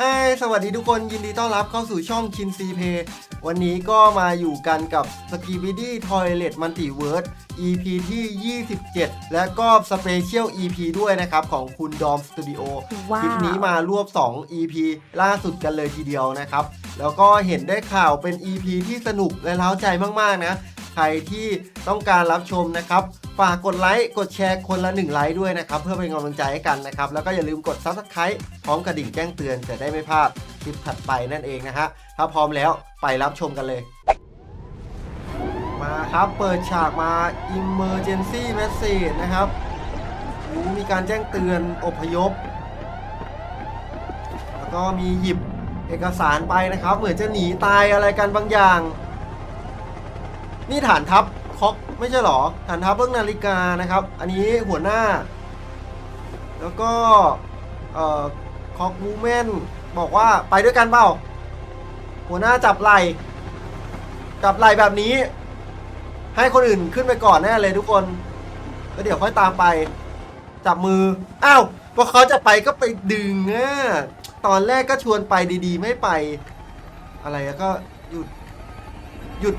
ฮสวัสดีทุกคนยินดีต้อนรับเข้าสู่ช่องคินซีเพวันนี้ก็มาอยู่กันกับ s k i b i d y Toilet Multiverse EP ที่ 27 และก็สเปเชียล EP ด้วยนะครับ ของคุณดอมสตูดิโอว้าวคลิปนี้มารวบ 2 EP ล่าสุดกันเลยทีเดียวนะครับ แล้วก็เห็นได้ข่าวเป็น EP ที่สนุกและเล้าใจมาก ๆ นะ ใครที่ต้องการรับชมนะครับ ฝากกดไลค์กดแชร์คนละ1ไลค์ด้วยนะครับ เพื่อเป็นกำลังใจให้กันนะครับ แล้วก็อย่าลืมกด Subscribe พร้อมกระดิ่งแจ้งเตือนจะได้ไม่พลาดคลิปถัดไปนั่นเองนะฮะถ้าพร้อมแล้วไปรับชมกันเลย มาครับเปิดฉากมา Emergency Message นะครับมีการแจ้งเตือนอพยพ แล้วก็มีหยิบเอกสารไปนะครับ เหมือนจะหนีตายอะไรกันบางอย่าง นี่ฐานทัพคอก ไม่ใช่หรอฐานทัพเบื้องนาฬิกานะครับ อันนี้หัวหน้า แล้วก็เอ่อคอกวูแมนบอกว่าไปด้วยกันเปล่า หัวหน้าจับไหล่จับไหล่แบบนี้ ให้คนอื่นขึ้นไปก่อนแน่เลยทุกคนแล้วเดี๋ยวค่อยตามไป จับมืออ้าวพอเขาจะไปก็ไปดึงอะตอนแรกก็ชวนไปดีๆ ไม่ไป อะไรก็หยุดหยุด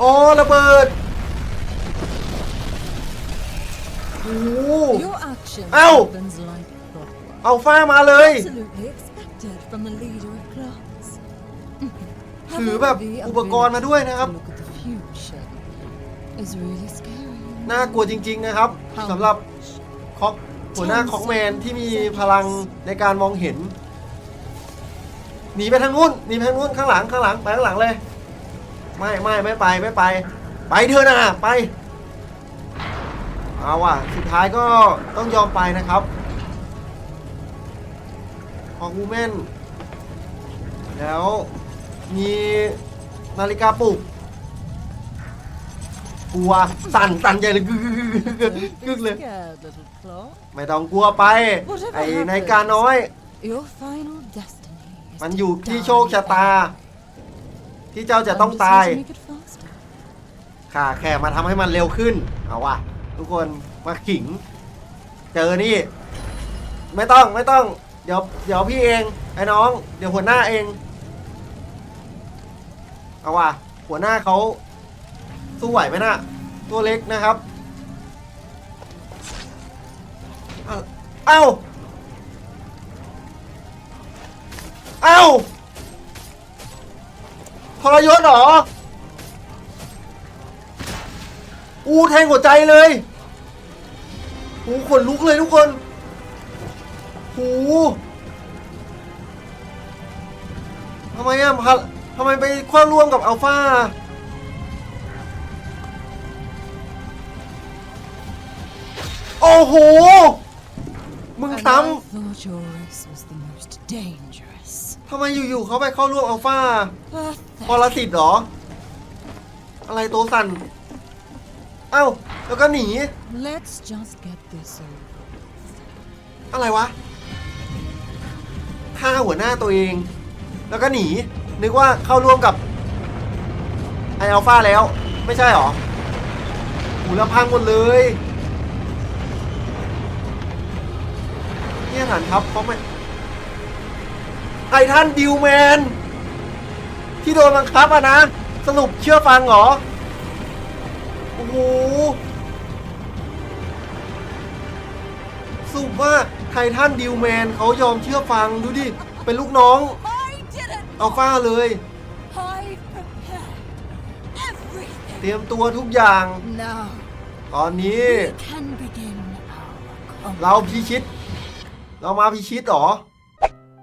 โอ้ระเบิดโอ้โห Your actions Ow! happens like clockwork. เอาฟ้ามาเลย Absolutely expected from the leader of clans. ถือแบบอุปกรณ์มาด้วยนะครับ Look at the future. Is really scary. น่ากลัวจริง ๆนะครับสำหรับคอกหัวหน้าคอกแมนที่มีพลังในการมองเห็นหนีไปทางนู้นหนีไปทางนู้นข้างหลังข้างหลังไปข้างหลังเลย ไม่ไม่ไม่ไปไม่ไป ไปเถอะนะไป เอาว่ะ สุดท้ายก็ต้องยอมไปนะครับของวูแมนแล้วมีนาฬิกาปลุกกลัวสั่นสั่นใหญ่เลยกึกกึกกึกกึกกึกเลย Scared little claw. ไม่ต้องกลัวไปไอ้นายกาน้อย Your final destiny is มัน to อยู่ที่ die โชคชะตา ที่เจ้าจะต้อง I'm just ตาย here to make it faster. ค่ะแค่มาทำให้มันเร็วขึ้น เอาว่ะ ทุกคนมาขิง เจอนี่ ไม่ต้องไม่ต้อง เดี๋ยวเดี๋ยวพี่เอง ไอ้น้อง เดี๋ยวหัวหน้าเอง เอาว่ะ หัวหน้าเขาสู้ไหวไหมน่ะ ตัวเล็กนะครับ เอ้า เอ้าเอ้า ทรยศเหรอ อูแทงหัวใจเลยหูขนลุกเลยทุกคนหูทำไมอะพะทำไมไปคว้าร่วมกับอัลฟาโอ้โห มึงซ้ำ ทำไมอยู่ๆเขาไปเข้าร่วมอัลฟา Pathetic. ปรสิตเหรอ อะไรโตวสั่นเอ้า แล้วก็หนี Let's just get this over. อะไรวะฆ่าหัวหน้าตัวเอง แล้วก็หนี นึกว่าเข้าร่วมกับไออัลฟาแล้ว ไม่ใช่หรอหูแล้วพังหมดเลยเนี่ยฐานทัพเขาไม่ ไททันดิวแมน ที่โดนบังคับอะนะ สรุปเชื่อฟังเหรอ โอ้โหสรุปว่าไททันดิวแมนเขายอมเชื่อฟังดูดิ เป็นลูกน้อง I did it! อัลฟาเลย I prepared everything. เตรียมตัวทุกอย่าง Now ตอนนี้ we can begin our เราพิชิต เรามาพิชิตเหรอ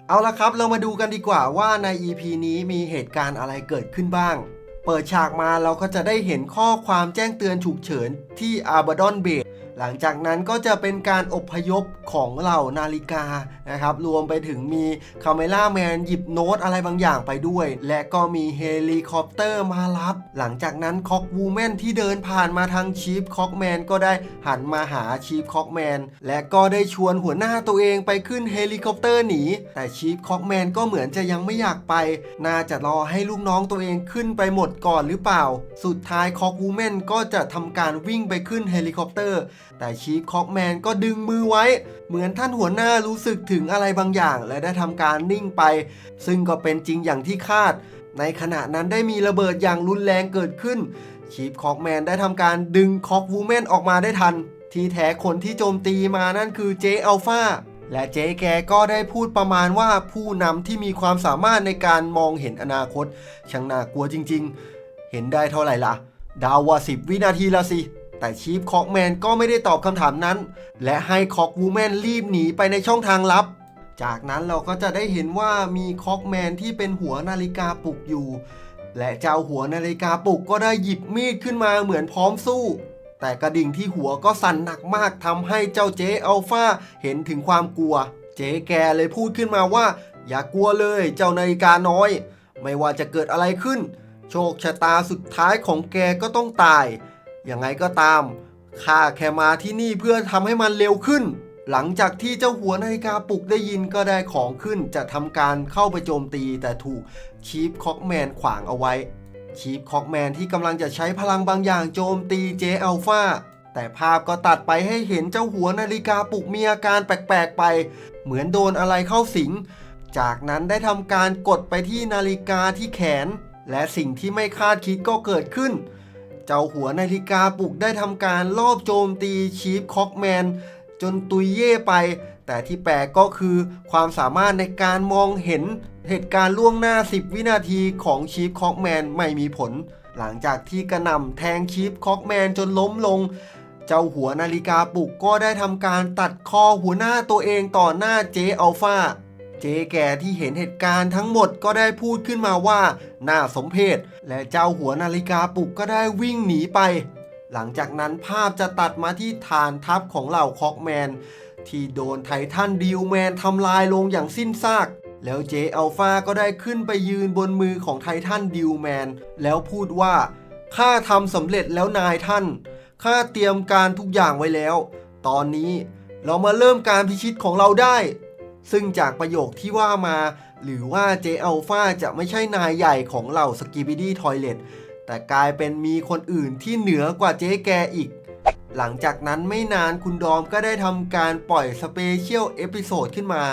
เอาละครับ เรามาดูกันดีกว่าว่าใน EP นี้มีเหตุการณ์อะไรเกิดขึ้นบ้าง เปิดฉากมาเราก็จะได้เห็นข้อความแจ้งเตือนฉุกเฉินที่อาบดอนเบ หลังจากนั้นก็จะเป็นการอบพยพของเหล่านาฬิกานะครับ รวมไปถึงมีคาเมล่าแมนหยิบโน้ตอะไรบางอย่างไปด้วย และก็มีเฮลิคอปเตอร์มารับ หลังจากนั้นคอกวูแมนที่เดินผ่านมาทางชีฟคอกแมนก็ได้หันมาหาชีฟคอกแมนและก็ได้ชวนหัวหน้าตัวเองไปขึ้นเฮลิคอปเตอร์หนี แต่ชีฟคอกแมนก็เหมือนจะยังไม่อยากไป น่าจะรอให้ลูกน้องตัวเองขึ้นไปหมดก่อนหรือเปล่า สุดท้ายคอกวูแมนก็จะทำการวิ่งไปขึ้นเฮลิคอปเตอร์แต่ชีฟคอกแมนก็ดึงมือไว้ เหมือนท่านหัวหน้ารู้สึกถึงอะไรบางอย่าง และได้ทำการนิ่งไป ซึ่งก็เป็นจริงอย่างที่คาด ในขณะนั้นได้มีระเบิดอย่างรุนแรงเกิดขึ้นชีฟคอกแมนได้ทำการดึงคอกวูแมนออกมาได้ทัน ที่แท้คนที่โจมตีมานั่นคือเจอัลฟาและเจ๊แกก็ได้พูดประมาณว่าผู้นำที่มีความสามารถในการมองเห็นอนาคตช่างน่ากลัวจริงๆ เห็นได้เท่าไหร่ล่ะ ดาวว่าสิบวินาทีละสิ แต่ชีฟคอกแมนก็ไม่ได้ตอบคำถามนั้น และให้คอกวูแมนรีบหนีไปในช่องทางลับ จากนั้นเราก็จะได้เห็นว่ามีคอกแมนที่เป็นหัวนาฬิกาปลุกอยู่ และเจ้าหัวนาฬิกาปลุกก็ได้หยิบมีดขึ้นมาเหมือนพร้อมสู้ แต่กระดิ่งที่หัวก็สั่นหนักมากทำให้เจ้าเจ๊อัลฟาเห็นถึงความกลัว เจ๊แกเลยพูดขึ้นมาว่า อย่ากลัวเลยเจ้านาฬิกาน้อย ไม่ว่าจะเกิดอะไรขึ้น โชคชะตาสุดท้ายของแกก็ต้องตาย ยังไงก็ตามข้าแค่มาที่นี่เพื่อทำให้มันเร็วขึ้น หลังจากที่เจ้าหัวนาฬิกาปลุกได้ยินก็ได้ของขึ้น จะทำการเข้าไปโจมตีแต่ถูกชีฟคอกแมนขวางเอาไว้ชีฟคอกแมนที่กำลังจะใช้พลังบางอย่างโจมตีเจอัลฟาแต่ภาพก็ตัดไปให้เห็นเจ้าหัวนาฬิกาปลุกมีอาการแปลกๆไป เหมือนโดนอะไรเข้าสิง จากนั้นได้ทำการกดไปที่นาฬิกาที่แขน และสิ่งที่ไม่คาดคิดก็เกิดขึ้น เจ้าหัวนาฬิกาปลุกได้ทำการลอบโจมตีชีฟคอกแมน จนตุยเย่ไป แต่ที่แปลกก็คือความสามารถในการมองเห็นเหตุการณ์ล่วงหน้า 10 วินาทีของชีฟคอกแมนไม่มีผล หลังจากที่กระหน่ำแทงชีฟคอกแมนจนล้มลง เจ้าหัวนาฬิกาปลุกก็ได้ทำการตัดคอหัวหน้าตัวเองต่อหน้าเจอัลฟา เจ๊แก่ที่เห็นเหตุการณ์ทั้งหมดก็ได้พูดขึ้นมาว่าน่าสมเพชและเจ้าหัวนาฬิกาปลุกก็ได้วิ่งหนีไป หลังจากนั้นภาพจะตัดมาที่ฐานทัพของเหล่าคอกแมน ที่โดนไททันดิวแมนทำลายลงอย่างสิ้นซาก แล้วเจอัลฟาก็ได้ขึ้นไปยืนบนมือของไททันดิวแมน แล้วพูดว่าข้าทำสำเร็จแล้วนายท่านข้าเตรียมการทุกอย่างไว้แล้ว ตอนนี้เรามาเริ่มการพิชิตของเราได้ ซึ่งจากประโยคที่ว่ามา หรือว่าเจอัลฟาจะไม่ใช่นายใหญ่ของเหล่าสกิบิดี้ทอยเลตแต่กลายเป็นมีคนอื่นที่เหนือกว่าเจ๊แกอีก หลังจากนั้นไม่นานคุณดอมก็ได้ทำการปล่อยสเปเชียลเอพิโซดขึ้นมา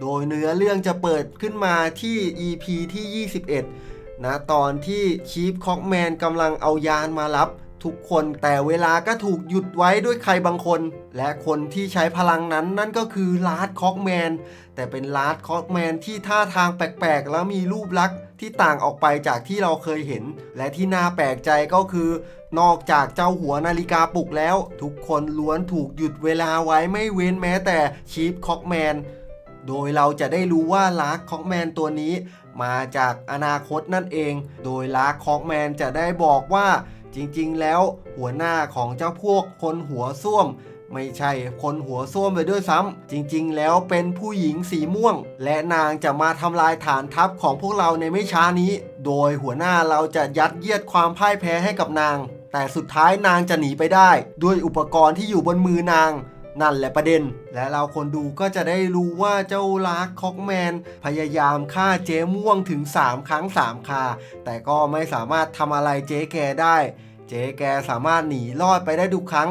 โดยเนื้อเรื่องจะเปิดขึ้นมาที่ EP ที่ 21นะตอนที่ชีฟคอกแมนกำลังเอายานมารับ ทุกคนแต่เวลาก็ถูกหยุดไว้ด้วยใครบางคน และคนที่ใช้พลังนั้นนั่นก็คือลาร์ดคอกแมนแต่เป็นลาร์ดคอกแมนที่ท่าทางแปลกๆ แล้วมีรูปลักษณ์ที่ต่างออกไปจากที่เราเคยเห็น และที่น่าแปลกใจก็คือ นอกจากเจ้าหัวนาฬิกาปลุกแล้ว ทุกคนล้วนถูกหยุดเวลาไว้ไม่เว้นแม้แต่ชีฟคอกแมนโดยเราจะได้รู้ว่าลาร์คคอกแมนตัวนี้ มาจากอนาคตนั่นเอง โดยลาร์คคอกแมนจะได้บอกว่า จริงๆ แล้วหัวหน้าของเจ้าพวกคนหัวส้วม ไม่ใช่คนหัวส้วมไปด้วยซ้ำจริงๆ แล้วเป็นผู้หญิงสีม่วง และนางจะมาทำลายฐานทัพของพวกเราในไม่ช้านี้ โดยหัวหน้าเราจะยัดเยียดความพ่ายแพ้ให้กับนาง แต่สุดท้ายนางจะหนีไปได้ ด้วยอุปกรณ์ที่อยู่บนมือนาง นั่นแหละประเด็น และเราคนดูก็จะได้รู้ว่าเจ้าลาร์คคอกแมน พยายามฆ่าเจ๊ม่วงถึง 3 ครั้ง 3 คา แต่ก็ไม่สามารถทำอะไรเจ๊แกได้ เจ๊แกสามารถหนีรอดไปได้ทุกครั้ง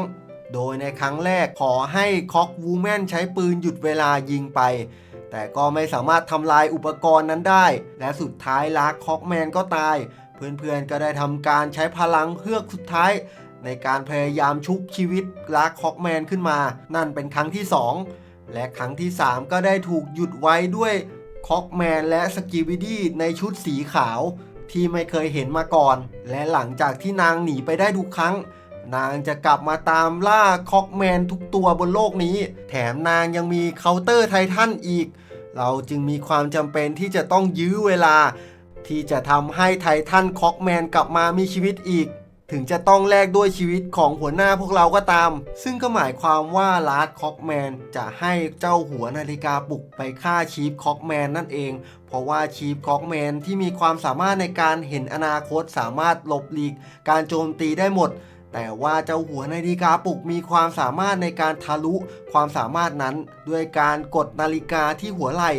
โดยในครั้งแรกขอให้คอกวูแมนใช้ปืนหยุดเวลายิงไปแต่ก็ไม่สามารถทำลายอุปกรณ์นั้นได้ และสุดท้ายลาร์คคอกแมนก็ตาย เพื่อนๆก็ได้ทำการใช้พลังเฮือกสุดท้าย ในการพยายามชุบชีวิตลาร์คคอกแมนขึ้นมา นั่นเป็นครั้งที่ 2 และครั้งที่ 3 ก็ได้ถูกหยุดไว้ด้วยคอกแมนและสกิวิดี้ในชุดสีขาวที่ไม่เคยเห็นมาก่อน และหลังจากที่นางหนีไปได้ทุกครั้ง นางจะกลับมาตามล่าคอกแมนทุกตัวบนโลกนี้ แถมนางยังมีเคาน์เตอร์ไททันอีก เราจึงมีความจำเป็นที่จะต้องยื้อเวลา ที่จะทำให้ไททันคอกแมนกลับมามีชีวิตอีก ถึงจะต้องแลกด้วยชีวิตของหัวหน้าพวกเราก็ตาม ซึ่งก็หมายความว่าลาร์ดคอกแมนจะให้เจ้าหัวนาฬิกาปลุกไปฆ่าชีฟคอกแมนนั่นเอง เพราะว่าชีฟคอกแมนที่มีความสามารถในการเห็นอนาคตสามารถหลบหลีก การโจมตีได้หมด แต่ว่าเจ้าหัวนาฬิกาปลุกมีความสามารถในการทะลุความสามารถนั้น ด้วยการกดนาฬิกาที่หัวไหล่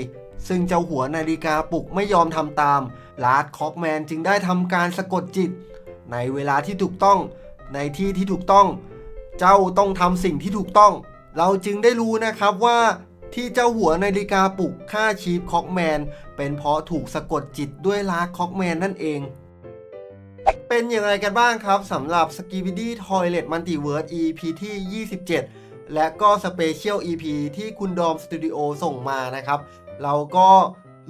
ซึ่งเจ้าหัวนาฬิกาปลุกไม่ยอมทำตามลาร์ดคอกแมนจึงได้ทำการสะกดจิต ในเวลาที่ถูกต้อง ในที่ที่ถูกต้อง เจ้าต้องทำสิ่งที่ถูกต้อง เราจึงได้รู้นะครับว่าที่เจ้าหัวนาฬิกาปลุกฆ่าชีฟคอกแมน เป็นเพราะถูกสะกดจิตด้วยลาคอกแมนนั่นเอง เป็นอย่างไรกันบ้างครับสำหรับ s k i b i d y Toilet Multiverse EP ที่ 27 และก็ Special EP ที่คุณดอมสตูดิโอส่งมานะครับ เราก็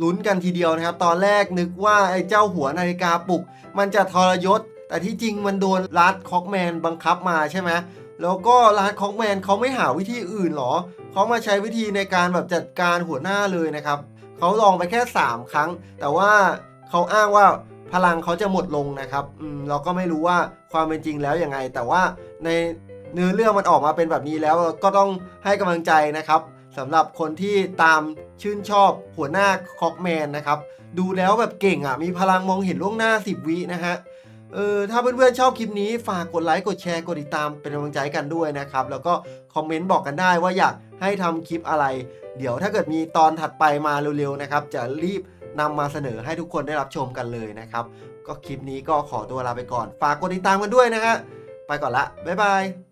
ลุ้นกันทีเดียวนะครับ ตอนแรกนึกว่าไอ้เจ้าหัวนาฬิกาปลุก มันจะทรยศ แต่ที่จริงมันโดนรัดคอกแมนบังคับมาใช่ไหมแล้วก็รัดคอกแมนเขาไม่หาวิธีอื่นหรอ เขามาใช้วิธีในการแบบจัดการหัวหน้าเลยนะครับ เขาลองไปแค่ 3 ครั้ง แต่ว่าเขาอ้างว่าพลังเขาจะหมดลงนะครับอืมเราก็ไม่รู้ว่าความเป็นจริงแล้วยังไง แต่ว่าในเนื้อเรื่องมันออกมาเป็นแบบนี้แล้วก็ต้องให้กำลังใจนะครับสำหรับคนที่ตามชื่นชอบหัวหน้าคอกแมนนะครับ ดูแล้วแบบเก่งอะ มีพลังมองเห็นล่วงหน้า 10 วินะฮะ เออถ้าเพื่อนๆชอบคลิปนี้ฝากกดไลค์กดแชร์กดติดตามเป็นกำลังใจกันด้วยนะครับ แล้วก็คอมเมนต์บอกกันได้ว่าอยากให้ทำคลิปอะไร เดี๋ยวถ้าเกิดมีตอนถัดไปมาเร็วๆนะครับ จะรีบนำมาเสนอให้ทุกคนได้รับชมกันเลยนะครับ ก็คลิปนี้ก็ขอตัวลาไปก่อน ฝากกดติดตามกันด้วยนะฮะไปก่อนละบ๊ายบาย